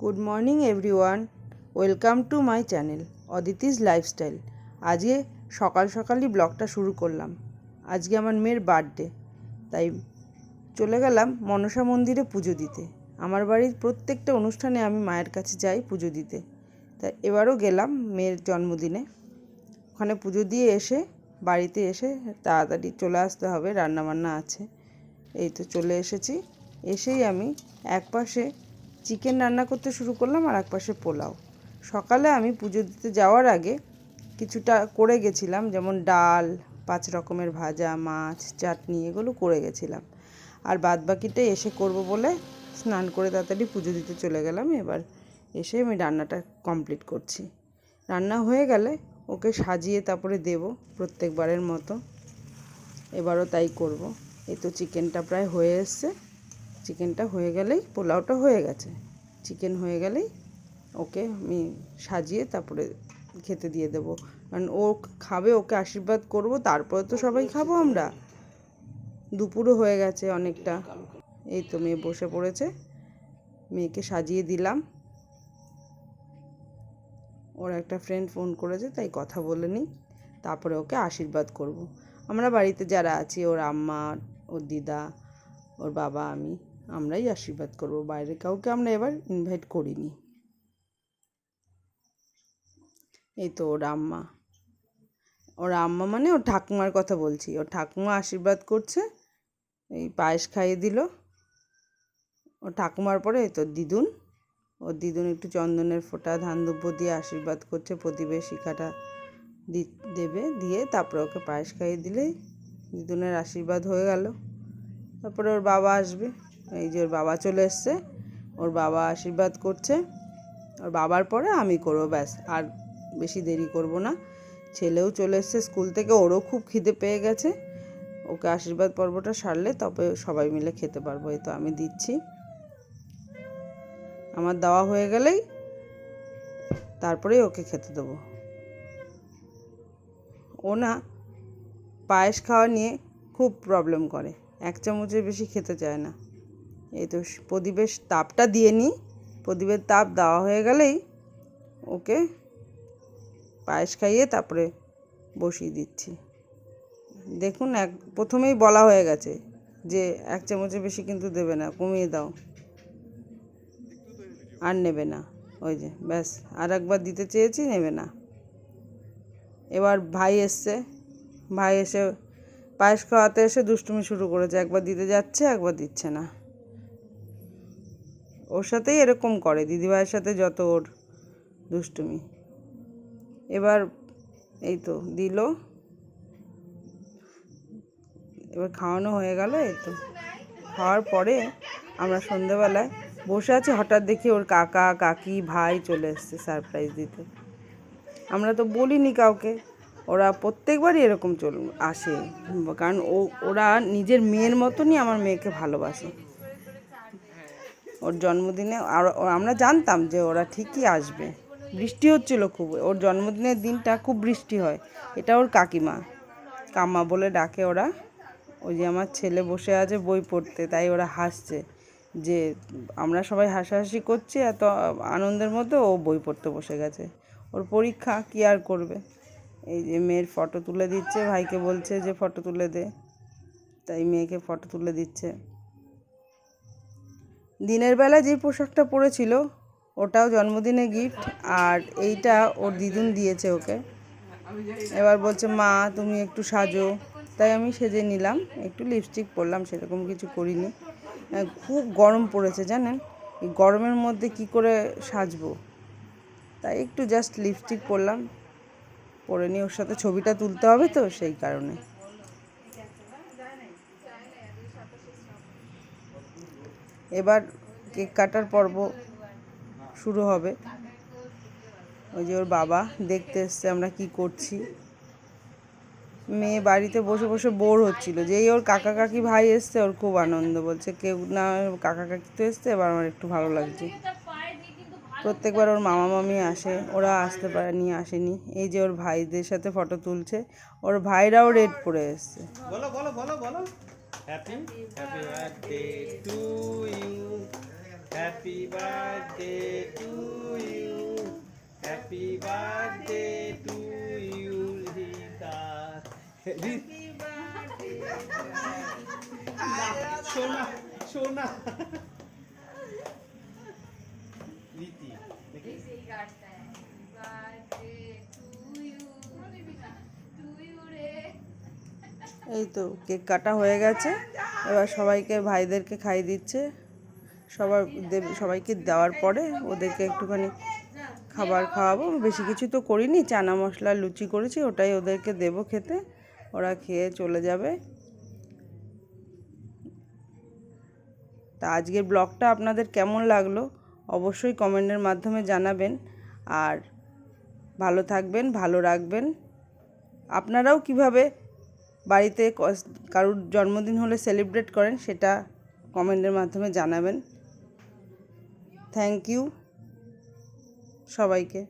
Good morning everyone welcome to my channel Aditi's lifestyle আজকে সকাল সকালই ব্লগটা শুরু করলাম। আজকে আমার মেয়ের বার্থডে তাই চলে গেলাম মনসা মন্দিরে পুজো দিতে। আমার বাড়ির প্রত্যেকটা অনুষ্ঠানে আমি মায়ের কাছে যাই পুজো দিতে। তা এবারও গেলাম মেয়ের জন্মদিনে। ওখানে পুজো দিয়ে এসে, বাড়িতে এসে তাড়াতাড়ি চলে আসতে হবে, রান্নাবান্না আছে। এই তো চলে এসেছি। এসেই আমি এক পাশে চিকেন রান্না করতে শুরু করলাম আর এক পাশে পোলাও। সকালে আমি পুজো দিতে যাওয়ার আগে কিছুটা করে গেছিলাম, যেমন ডাল, পাঁচ রকমের ভাজা, মাছ, চাটনি, এগুলো করে গেছিলাম। আর বাদ বাকিটা এসে করব বলে স্নান করে তাড়াতাড়ি পুজো দিতে চলে গেলাম। এবার এসে আমি রান্নাটা কমপ্লিট করছি। রান্না হয়ে গেলে ওকে সাজিয়ে তারপরে দেব প্রত্যেকবারের মতো। এবারও তাই করব। এই তো চিকেনটা প্রায় হয়ে এসছে। চিকেনটা হয়ে গেলেই পোলাওটা হয়ে গেছে। চিকেন হয়ে গেলেই ওকে আমি সাজিয়ে তারপরে খেতে দিয়ে দেবো। কারণ ও খাবে ওকে আশীর্বাদ করব তারপরে তো সবাই খাব আমরা। দুপুরও হয়ে গেছে অনেকটা। এই তো মেয়ে বসে পড়েছে। মেয়েকে সাজিয়ে দিলাম। ওর একটা ফ্রেন্ড ফোন করেছে তাই কথা বলে নিই। তারপরে ওকে আশীর্বাদ করব। আমরা বাড়িতে যারা আছি ওর আম্মা ওর দিদা ওর বাবা আমি আমরাই আশীর্বাদ করব। বাইরে কাউকে আমরা এবার ইনভাইট করিনি। এই তো ওর আম্মা। ওর আম্মা মানে ওর ঠাকুমার কথা বলছি। ওর ঠাকুমা আশীর্বাদ করছে, এই পায়েস খাইয়ে দিল। ওর ঠাকুমার পরে তো দিদুন। ওর দিদুন একটু চন্দনের ফোঁটা ধান দুব্য দিয়ে আশীর্বাদ করছে, প্রদীপের শিখাটা দি, দেবে, দিয়ে তারপরে ওকে পায়েস খাইয়ে দিলেই দিদুনের আশীর্বাদ হয়ে গেল। তারপরে ওর বাবা আসবে। এই যে ওর বাবা চলে এসছে, ওর বাবা আশীর্বাদ করছে, ওর বাবার পরে আমি করব, ব্যাস, আর বেশি দেরি করব না। ছেলেও চলে এসছে স্কুল থেকে, ওরও খুব খিদে পেয়ে গেছে। ওকে আশীর্বাদ পর্বটা সারলে তবে সবাই মিলে খেতে পারব, এই তো আমি দিচ্ছি। আমার দেওয়া হয়ে গেলেই তারপরেই ওকে খেতে দেবো। ও না পায়েস খাওয়া নিয়ে খুব প্রবলেম করে, এক চামচের বেশি খেতে চায় না। এই তো প্রদীপের তাপটা দিয়ে নিই। প্রদীপের তাপ দেওয়া হয়ে গেলেই ওকে পায়েস খাইয়ে তারপরে বসিয়ে দিচ্ছি। দেখুন এক, প্রথমেই বলা হয়ে গেছে যে এক চামচের বেশি কিন্তু দেবে না, কমিয়ে দাও। আর নেবে না, ওই যে, ব্যাস, আর একবার দিতে চেয়েছি, নেবে না। এবার ভাই এসছে, ভাই এসে পায়েস খাওয়াতে এসে দুষ্টুমি শুরু করেছে, একবার দিতে যাচ্ছে, একবার দিচ্ছে না। ওর সাথেই এরকম করে। দিদিভাইয়ের সাথে যত ওর দুষ্টুমি। এবার এই তো দিল। এবার খাওয়ানো হয়ে গেল, এই তো। খাওয়ার পরে আমরা সন্ধেবেলায় বসে আছি, হঠাৎ দেখি ওর কাকা, কাকি, ভাই চলে এসছে সারপ্রাইজ দিতে। আমরা তো বলিনি কাউকে, ওরা প্রত্যেকবারই এরকম চল, আসে। কারণ ও, ওরা নিজের মেয়ের মতনই আমার মেয়েকে ভালোবাসে। ওর জন্মদিনে আর আমরা জানতাম যে ওরা ঠিকই আসবে। বৃষ্টি হচ্ছিল খুব। ওর জন্মদিনের দিনটা খুব বৃষ্টি হয়। এটা ওর কাকিমা। কাম্মা বলে ডাকে ওরা। ওই যে আমার ছেলে বসে আছে বই পড়তে, তাই ওরা হাসছে যে আমরা সবাই হাসাহাসি করছি, এত আনন্দের মধ্যে ও বই পড়তে বসে গেছে। ওর পরীক্ষা কী আর করবে? এই যে মেয়ের ফটো তুলে দিচ্ছে, ভাইকে বলছে যে ফটো তুলে দে। তাই মেয়েকে ফটো তুলে দিচ্ছে। দিনের বেলা যে পোশাকটা পরেছিল, ওটাও জন্মদিনে গিফট আর এইটা ওর দিদুন দিয়েছে ওকে। এবার বলছে, মা, তুমি একটু সাজো। তাই আমি সেজে নিলাম, একটু লিপস্টিক পরলাম, সেরকম কিছু করিনি। খুব গরম পড়েছে, জানেন? এই গরমের মধ্যে কি করে সাজবো? তাই একটু জাস্ট লিপস্টিক পরলাম। পরে নিয়ে ওর সাথে ছবিটা তুলতে হবে তো, সেই কারণে। এবার কেক কাটার পর্ব শুরু হবে। ওই যে ওর বাবা দেখতে এসছে আমরা কি করছি। মেয়ে বাড়িতে বসে বসে বোর হচ্ছিল। যেই ওর কাকা কাকি ভাই এসছে, ওর খুব আনন্দ বলছে। কেউ না কাকা কাকি তো এসছে, এবার আমার একটু ভালো লাগছে। প্রত্যেকবার ওর মামা মামি আসে, ওরা আসতে পারে নিয়ে আসেনি। এই যে ওর ভাইদের সাথে ফটো তুলছে, ওর ভাইরাও রেড পরে এসছে। বলো বলো বলো বলো। Happy happy birthday to you happy birthday to you happy birthday to you Rita সোনা সোনা এই তো, কেক কাটা হয়ে গেছে। এবার সবাইকে, ভাইদেরকে খাইয়ে দিচ্ছে। সবার সবাইকে দেওয়ার পরে ওদেরকে একটুখানি খাবার খাওয়াবো। বেশি কিছু তো করিনি, চানা মশলা, লুচি করেছি, ওটাই ওদেরকে দেবো খেতে। ওরা খেয়ে চলে যাবে। তা আজকের ব্লগটা আপনাদের কেমন লাগল? অবশ্যই কমেন্টের মাধ্যমে জানাবেন। আর ভালো থাকবেন, ভালো রাখবেন। আপনারাও কীভাবে বাড়িতে কারুর জন্মদিন হলে সেলিব্রেট করেন সেটা কমেন্টের মাধ্যমে জানাবেন। থ্যাংক ইউ সবাইকে।